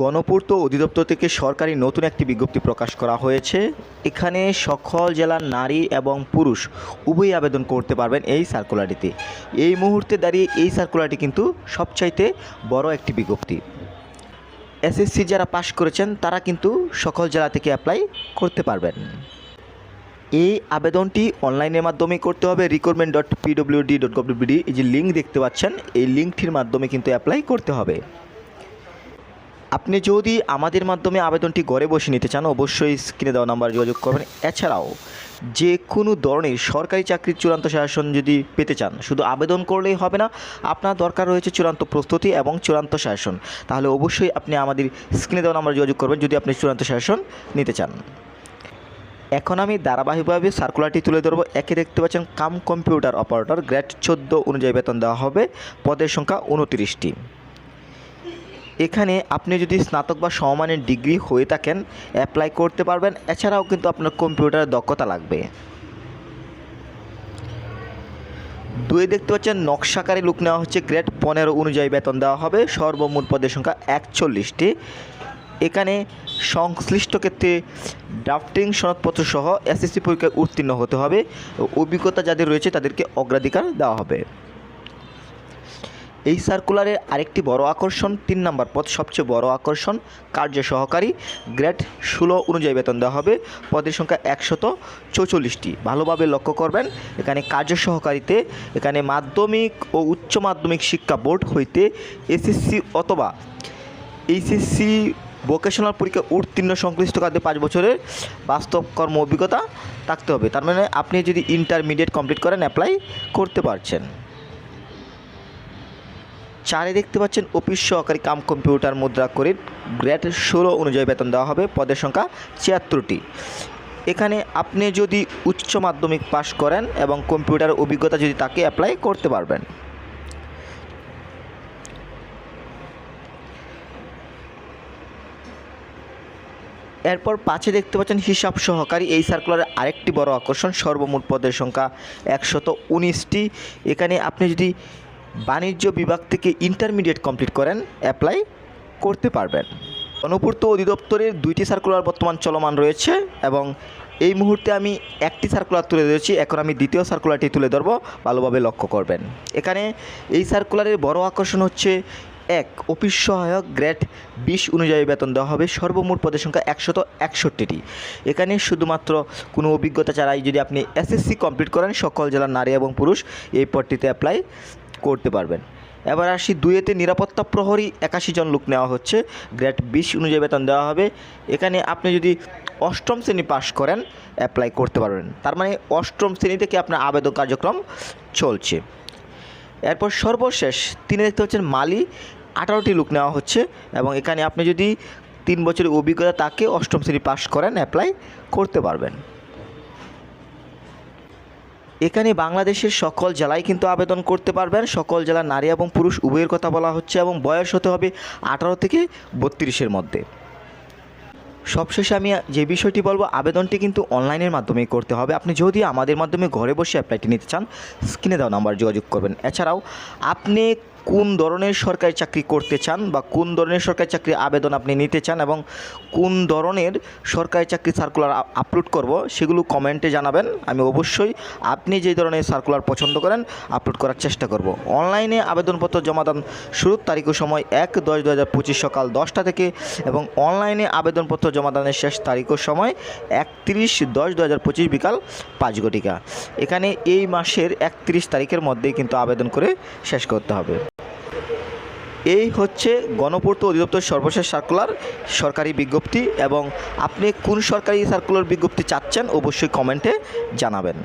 গণপূর্ত অধিদপ্তর থেকে সরকারি নতুন একটি বিজ্ঞপ্তি প্রকাশ করা হয়েছে। এখানে সকল জেলার নারী এবং পুরুষ উভয়ই আবেদন করতে পারবেন এই সার্কুলারটিতে। এই মুহূর্তে দাঁড়িয়ে এই সার্কুলারটি কিন্তু সবচাইতে বড় একটি বিজ্ঞপ্তি। এসএসসি যারা পাশ করেছেন, তারা কিন্তু সকল জেলা থেকে অ্যাপ্লাই করতে পারবেন। এই আবেদনটি অনলাইনের মাধ্যমে করতে হবে। Recruitment dot PWD dot gov BD এই যে লিঙ্ক দেখতে পাচ্ছেন, এই লিঙ্কটির মাধ্যমে কিন্তু অ্যাপ্লাই করতে হবে। আপনি যদি আমাদের মাধ্যমে আবেদনটি ঘরে বসে নিতে চান, অবশ্যই স্ক্রিনে দেওয়া নাম্বার যোগাযোগ করবেন। এছাড়াও, যে কোনো ধরনের সরকারি চাকরির চূড়ান্ত শাসন যদি পেতে চান, শুধু আবেদন করলেই হবে না, আপনার দরকার রয়েছে চূড়ান্ত প্রস্তুতি এবং চূড়ান্ত শাসন। তাহলে অবশ্যই আপনি আমাদের স্ক্রিনে দেওয়া নাম্বার যোগাযোগ করবেন যদি আপনি চূড়ান্ত শাসন নিতে চান। এখন আমি ধারাবাহিকভাবে সার্কুলারটি তুলে ধরবো। একে দেখতে পাচ্ছেন, কাম কম্পিউটার অপারেটর, গ্রেড চোদ্দ অনুযায়ী বেতন দেওয়া হবে। পদের সংখ্যা উনত্রিশটি। এখানে আপনি যদি স্নাতক বা সমমানের ডিগ্রি হয়ে থাকেন অ্যাপ্লাই করতে পারবেন। এছাড়াও কিন্তু আপনার কম্পিউটারের দক্ষতা লাগবে। দুই দেখতে পাচ্ছেন, নকশাকারী লুক নেওয়া হচ্ছে গ্রেড পনেরো অনুযায়ী বেতন দেওয়া হবে। সর্বমোট পদের সংখ্যা একচল্লিশটি। এখানে সংশ্লিষ্ট ক্ষেত্রে ড্রাফটিং সনদপত্র সহ এসএসসি পরীক্ষায় উত্তীর্ণ হতে হবে। অভিজ্ঞতা যাদের রয়েছে তাদেরকে অগ্রাধিকার দেওয়া হবে। এই সার্কুলারের আরেকটি বড় আকর্ষণ, তিন নম্বর পদ সবচেয়ে বড় আকর্ষণ, কার্য সহকারী গ্রেড ষোলো অনুযায়ী বেতন দেওয়া হবে, পদের সংখ্যা একশত চৌচল্লিশটি। ভালোভাবে লক্ষ্য করবেন, এখানে কার্য সহকারীতে এখানে মাধ্যমিক ও উচ্চ মাধ্যমিক শিক্ষা বোর্ড হইতে এসএসসি অথবা এইচএসসি ভোকেশনাল পরীক্ষা উত্তীর্ণ সংশ্লিষ্ট কাজে পাঁচ বছরের বাস্তব কর্ম অভিজ্ঞতা থাকতে হবে। তার মানে আপনি যদি ইন্টারমিডিয়েট কমপ্লিট করেন অ্যাপ্লাই করতে পারছেন। চারে দেখতে পাচ্ছেন অফিস সহকারী কাম কম্পিউটার মুদ্রা করে গ্রেড ষোলো অনুযায়ী বেতন দেওয়া হবে, পদের সংখ্যা ছিয়াত্তরটি। এখানে আপনি যদি উচ্চ মাধ্যমিক পাশ করেন এবং কম্পিউটার অভিজ্ঞতা যদি তাকে অ্যাপ্লাই করতে পারবেন। এরপর পাঁচে দেখতে পাচ্ছেন হিসাব সহকারী, এই সার্কুলারের আরেকটি বড় আকর্ষণ, সর্বমোট পদের সংখ্যা একশত উনিশটি। এখানে আপনি যদি বাণিজ্য বিভাগ থেকে ইন্টারমিডিয়েট কমপ্লিট করেন অ্যাপ্লাই করতে পারবেন। গণপূর্ত অধিদপ্তরের দুইটি সার্কুলার বর্তমান চলমান রয়েছে এবং এই মুহূর্তে আমি একটি সার্কুলার তুলে ধরেছি, এখন আমি দ্বিতীয় সার্কুলারটি তুলে ধরবো, ভালোভাবে লক্ষ্য করবেন। এখানে এই সার্কুলারের বড় আকর্ষণ হচ্ছে এক, অফিস সহায়ক গ্রেড বিশ অনুযায়ী বেতন দেওয়া হবে, সর্বমোট পদের সংখ্যা একশত একষট্টিটি। এখানে শুধুমাত্র কোনো অভিজ্ঞতা ছাড়াই যদি আপনি এসএসসি কমপ্লিট করেন, সকল জেলার নারী এবং পুরুষ এই পদটিতে অ্যাপ্লাই করতে পারবেন। এবার আসি দুয়েতে নিরাপত্তা প্রহরী একাশি জন লোক নেওয়া হচ্ছে। গ্রেড বিশ অনুযায়ী বেতন দেওয়া হবে। এখানে আপনি যদি অষ্টম শ্রেণি পাশ করেন অ্যাপ্লাই করতে পারবেন। তার মানে অষ্টম শ্রেণি থেকে আপনার আবেদন কার্যক্রম চলছে। এরপর সর্বশেষ তিনি দেখতে হচ্ছেন মালি, আঠারোটি লোক নেওয়া হচ্ছে এবং এখানে আপনি যদি তিন বছরের অভিজ্ঞতা তাকে অষ্টম শ্রেণি পাশ করেন অ্যাপ্লাই করতে পারবেন। এখানে বাংলাদেশের সকল জেলায় কিন্তু আবেদন করতে পারবেন। সকল জেলার নারী এবং পুরুষ উভয়ের কথা বলা হচ্ছে এবং বয়স হতে হবে আঠারো থেকে বত্রিশের মধ্যে। সবশেষে আমি যে বিষয়টি বলব, আবেদনটি কিন্তু অনলাইনের মাধ্যমে করতে হবে। আপনি যদি আমাদের মাধ্যমে ঘরে বসে অ্যাপ্লাইটি নিতে চান, স্ক্রিনে দেওয়া নাম্বার যোগাযোগ করবেন। এছাড়াও, আপনি কোন ধরনের সরকারি চাকরি করতে চান বা কোন ধরনের সরকারি চাকরি আবেদন আপনি নিতে চান এবং কোন ধরনের সরকারি চাকরি সার্কুলার আপলোড করব সেগুলো কমেন্টে জানাবেন। আমি অবশ্যই আপনি যে ধরনের সার্কুলার পছন্দ করেন আপলোড করার চেষ্টা করব। অনলাইনে আবেদনপত্র জমা দান শুরুর তারিখ ও সময় এক দশ দু হাজার পঁচিশ সকাল দশটা থেকে এবং অনলাইনে আবেদনপত্র জমা দানের শেষ তারিখ ও সময় একত্রিশ দশ দু হাজার পঁচিশ বিকাল পাঁচ ঘটিকা। এখানে এই মাসের একত্রিশ তারিখের মধ্যেই কিন্তু আবেদন করে শেষ করতে হবে। এই হচ্ছে গণপূর্ত অধিদপ্তর সর্বশেষ সার্কুলার সরকারি বিজ্ঞপ্তি এবং আপনি কোন সরকারি সার্কুলার বিজ্ঞপ্তি চাচ্ছেন অবশ্যই কমেন্টে জানাবেন।